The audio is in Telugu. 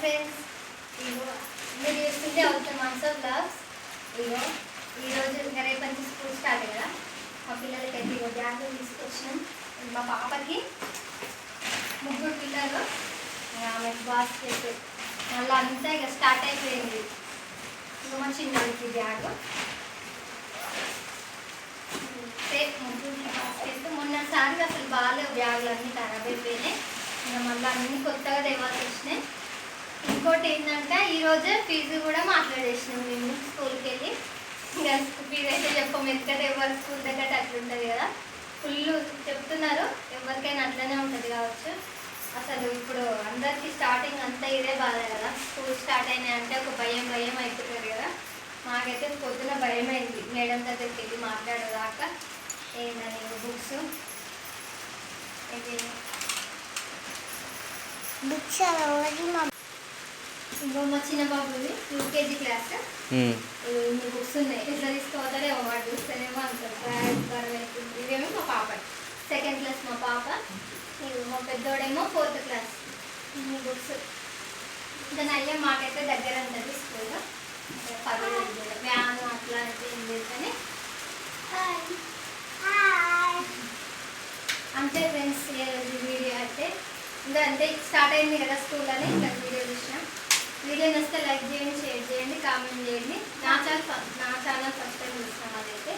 ఫ్రెండ్స్ ఇగో మీరు చూస్తుంటే మంత్స్ ఆఫ్ బ్లాగ్స్ ఇగో ఈరోజు ఇంకా రేపు నుంచి స్కూల్ స్టార్ట్ కదా. మా పిల్లలకి అయితే ఇగో బ్యాగులు తీసుకొచ్చినాం. మా పాపకి ముగ్గురు పిల్లలు ఆమె ఆమెకి బాస్కెట్ మళ్ళీ అంతా ఇక స్టార్ట్ అయిపోయింది. ఇక మా చిన్నోడికి బ్యాగ్ సేఫ్ ముగ్గురు బాస్కెట్ మొన్నసారి అసలు బాగాలేవు బ్యాగులు అన్నీ ఖరాబ్ అయిపోయినాయి. ఇంకా మళ్ళీ అన్నీ కొత్తగా దేవాల్సి వచ్చినాయి. ఇంకోటి ఏంటంటే ఈరోజే ఫీజు కూడా మాట్లాడేసినాం మేము స్కూల్కి వెళ్ళి ఇంకా ఫీజు అయితే చెప్పం ఎందుకంటే ఎవరి స్కూల్ దగ్గర అట్లుంటుంది కదా. ఫుల్ చెప్తున్నారు ఎవరికైనా అట్లనే ఉంటుంది కావచ్చు. అసలు ఇప్పుడు అందరికీ స్టార్టింగ్ అంతా ఇదే బాధ కదా. స్కూల్ స్టార్ట్ అయినాయి అంటే ఒక భయం భయం అయిపోతుంది కదా. మాకైతే పొద్దున భయం అయింది మేడం దగ్గరికి వెళ్ళి మాట్లాడేదాకా. ఏంటని బుక్స్? ఇది బుక్స్ ఇంకో మా చిన్న బాబుది యూకేజీ క్లాస్. ఇన్ని బుక్స్ ఉన్నాయి. ఎట్లా తీసుకోవతారేమో వాడు చూస్తేనేమో బరువు అవుతుంది ఇవేమో మా పాప. సెకండ్ క్లాస్ మా పాప. మా పెద్దోడేమో ఫోర్త్ క్లాస్ ఇన్ని బుక్స్ ఇంకా నయ్య మాకైతే దగ్గర ఉంటుంది స్కూల్. పర్వాలేదు వ్యాన్ అట్లా అంటే ఏం కానీ అంతే ఫ్రెండ్స్ ఈరోజు వీడియో అయితే ఇంకా అంతే స్టార్ట్ అయింది కదా స్కూల్ అని. ఇంకా వీడియో చూసినాం వీడియో నచ్చితే లైక్ చేయండి షేర్ చేయండి కామెంట్ చేయండి. నా ఛానల్ నా ఛానల్ ఫస్ట్ టైం చూసిన వాళ్ళైతే